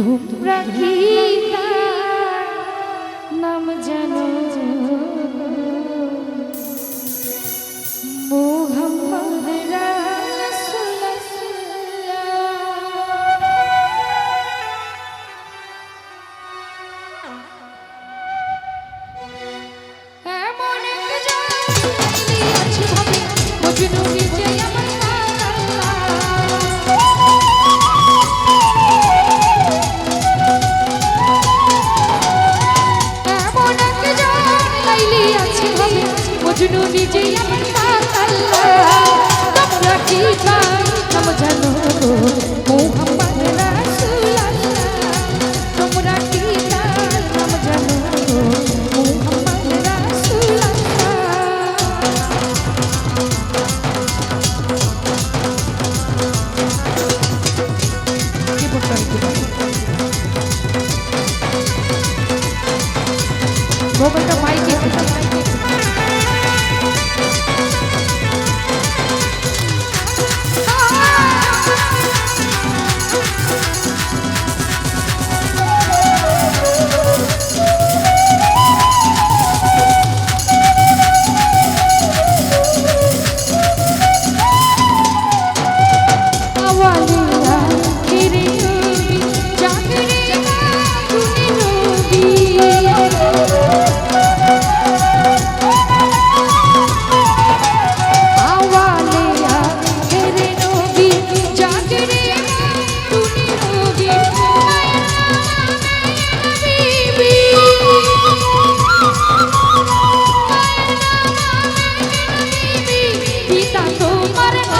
তোমরা কি নাম জানো। মোহাম্মদ মজনু বিজয় তোমরা কি চাই সমঝানো মোহাম্মদ রাসুল্লাহ তোমরা কি চাই সমঝানো মোহাম্মদ রাসুল্লাহ কি বলতাম কি বলতাম গোবিন্দ ভাই কি বলতাম পিতা তোমার